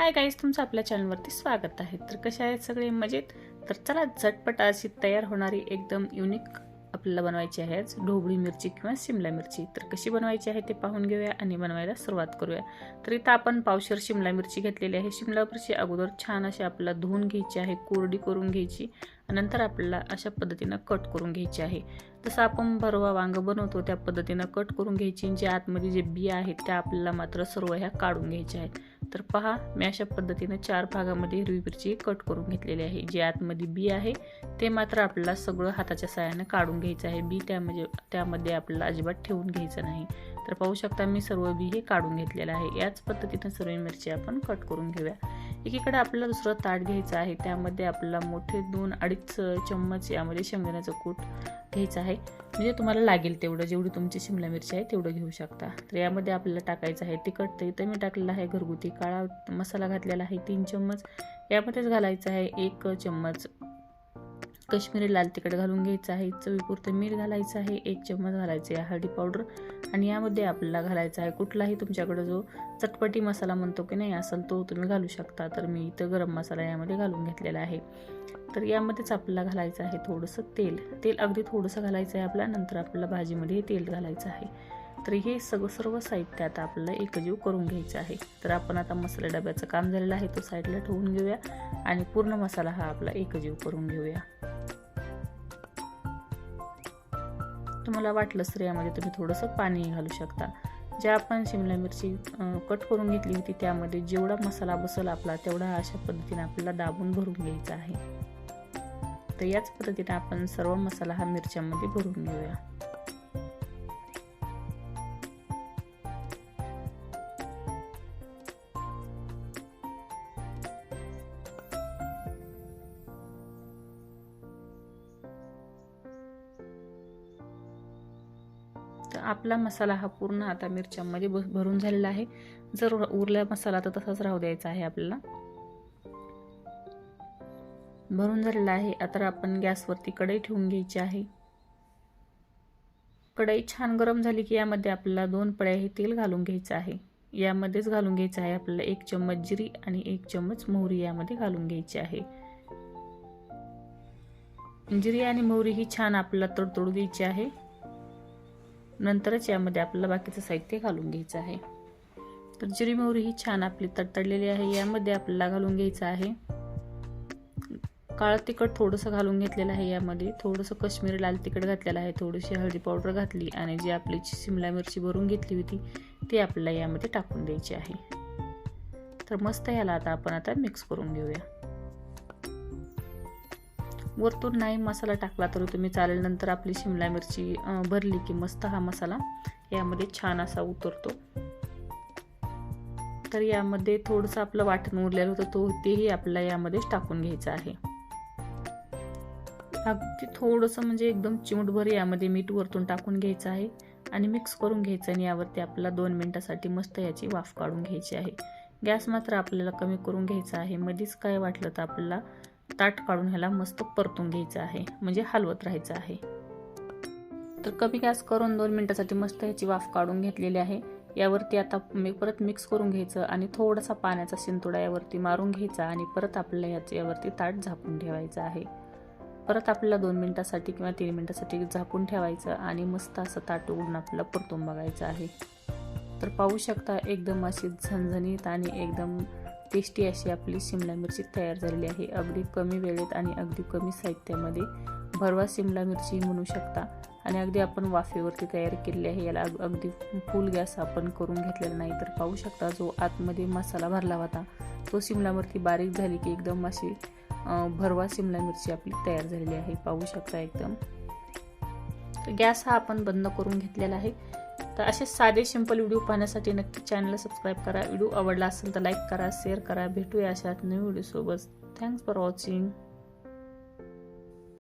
Hi guys तुमचं आपल्या चॅनलवरती स्वागत आहे. तर कसे आहेत सगळे? मजेत? तर चला झटपट अशी तयार होणारी एकदम युनिक आपल्याला बनवायची आहे आज. ढोबळी मिरची किंवा शिमला मिरची. तर कशी बनवायची आहे ते पाहून घेऊया आणि बनवायला सुरुवात करूया. तर इथं आपण पावशर शिमला मिरची घेतलेली आहे. शिमला मिरची अगोदर छान अशी आपल्याला धुवून घ्यायची आहे कोरडी करून घ्यायची. नंतर आपल्याला अशा पद्धतीनं कट करून घ्यायची आहे. तसं आपण भरवा वांग बनवतो त्या पद्धतीनं कट करून घ्यायची जे आतमध्ये जे बिया आहेत त्या आपल्याला मात्र सर्व ह्या काढून घ्यायच्या आहेत. तर पहा मी अशा पद्धतीनं चार भागामध्ये हिरवी मिरची कट करून घेतलेली आहे. जे आतमध्ये बी आहे ते मात्र आपल्याला सगळं हाताच्या साह्यानं काढून घ्यायचं आहे. बी त्यामध्ये म्हणजे, त्यामध्ये आपल्याला अजिबात ठेवून घ्यायचं नाही. तर पाहू शकता मी सर्व बी हे काढून घेतलेलं आहे. याच पद्धतीनं सर्व मिरची आपण कट करून घेऊया. एकीकडे आपल्याला दुसरं ताट घ्यायचं आहे त्यामध्ये आपल्याला मोठे दोन अडीच चम्मच यामध्ये शेंगदाण्याचं कूट घ्यायचं आहे. म्हणजे तुम्हाला लागेल तेवढं जेवढी तुमची शिमला मिरची आहे तेवढं घेऊ शकता. तर यामध्ये आपल्याला टाकायचं आहे तिखट तर इथं मी टाकलेलं आहे घरगुती काळा मसाला घातलेला आहे तीन चम्मच. यामध्येच घालायचं आहे एक चम्मच कश्मीरी लाल तिखट घालून घ्यायचं आहे चवीपुरतं मीठ घालायचं आहे एक चम्मच घालायचं आहे हळदी पावडर. आणि यामध्ये आपल्याला घालायचा आहे कुठलाही तुमच्याकडं जो चटपटी मसाला म्हणतो की नाही असेल तो तुम्ही घालू शकता. तर मी इथं गरम मसाला यामध्ये घालून घेतलेला आहे. तर यामध्येच आपल्याला घालायचं आहे थोडंसं तेल. तेल अगदी थोडंसं घालायचं आहे आपल्या नंतर आपल्याला भाजीमध्ये तेल घालायचं आहे. तर हे सगळं सर्व साहित्य आता आपल्याला एकजीव करून घ्यायचं आहे. तर आपण आता मसाला डब्याचं काम झालेलं आहे तो साईडला ठेवून घेऊया. आणि पूर्ण मसाला हा आपला एकजीव करून घेऊया. तुम्हाला वाटलं तर यामध्ये तुम्ही थोडंसं पाणी घालू शकता. ज्या आपण शिमला मिरची कट करून घेतली होती त्यामध्ये जेवढा मसाला बसल आपला तेवढा अशा पद्धतीने आपल्याला दाबून भरून घ्यायचा आहे. तर याच पद्धतीने आपण सर्व मसाला हा मिरच्यामध्ये भरून घेऊया. तर आपला मसाला हा पूर्ण आता मिरच्यांमध्ये भरून झालेला आहे. जर उरला मसाला तर तसाच राहू द्यायचा आहे आपल्याला. भरून झालेला आहे. आता आपण गॅसवरती कढई ठेवून घ्यायची आहे. कढई छान गरम झाली की यामध्ये आपल्याला दोन पळ्या हे तेल घालून घ्यायचं आहे. यामध्येच घालून घ्यायचं आहे आपल्याला एक चम्मच जिरी आणि एक चम्मच मोहरी यामध्ये घालून घ्यायची आहे. जिरी आणि मोहरी ही छान आपल्याला तडतडू द्यायची आहे. नंतरच यामध्ये आपल्याला बाकीचं साहित्य घालून घ्यायचं आहे. तर जिरी मोहरी ही छान आपली तडतडलेली आहे. यामध्ये आपल्याला घालून घ्यायचं आहे. काळं तिखट थोडंसं घालून घेतलेलं आहे यामध्ये. थोडंसं कश्मीरी लाल तिखट घातलेलं आहे. थोडीशी हळदी पावडर घातली आणि जी आपली शिमला मिरची भरून घेतली होती ती आपल्याला यामध्ये टाकून द्यायची आहे. तर मस्त याला आता आपण आता मिक्स करून घेऊया. वरतून नाही मसाला टाकला तर तुम्ही चालेल. नंतर आपली शिमला मिरची भरली की मस्त हा मसाला यामध्ये छान असा उतरतो. तर यामध्ये थोडंसं आपलं वाटण उरलेलं होतं तो तेही आपल्याला यामध्येच टाकून घ्यायचं आहे. अगदी थोडंसं म्हणजे एकदम चिमटभर यामध्ये मीठ वरतून टाकून घ्यायचं आहे आणि मिक्स करून घ्यायचं आणि यावरती आपल्याला दोन मिनटासाठी मस्त याची वाफ काढून घ्यायची आहे. गॅस मात्र आपल्याला कमी करून घ्यायचा आहे. मध्येच काय वाटलं तर आपल्याला ताट काढून ह्याला मस्त परतून घ्यायचं आहे. म्हणजे हलवत राहायचं आहे. तर कमी गॅस करून दोन मिनटासाठी मस्त ह्याची वाफ काढून घेतलेली आहे. यावरती आता मी परत मिक्स करून घ्यायचं आणि थोडासा पाण्याचा शिंतोडा यावरती मारून घ्यायचा आणि परत आपल्याला याच्या यावरती ताट झाकून ठेवायचं आहे. परत आपल्याला दोन मिनटासाठी किंवा तीन मिनटासाठी झाकून ठेवायचं आणि मस्त असं ताट उघडून आपल्याला परतून बघायचं आहे. तर पाहू शकता एकदम अशी झणझणीत आणि एकदम टेस्टी अशी आपली शिमला मिरची तयार झालेली आहे. अगदी कमी वेळेत आणि अगदी कमी साहित्यामध्ये भरवा शिमला मिरची म्हणू शकता. आणि अगदी आपण वाफेवरती तयार केलेली आहे. याला अगदी फुल गॅस आपण करून घेतलेला नाही तर पाहू शकता जो आतमध्ये मसाला भरला होता. तो शिमला मिरची बारीक झाली की एकदम अशी भरवा शिमला मिरची आपली तयार झालेली आहे. पाहू शकता एकदम. गॅस हा आपण बंद करून घेतलेला आहे. तर असे साधे सिंपल व्हिडिओ पाहण्यासाठी नक्की चॅनलला सबस्क्राईब करा. व्हिडिओ आवडला असेल तर लाईक करा शेअर करा. भेटूया अशा न्यू व्हिडिओसोबत थँक्स फॉर वॉचिंग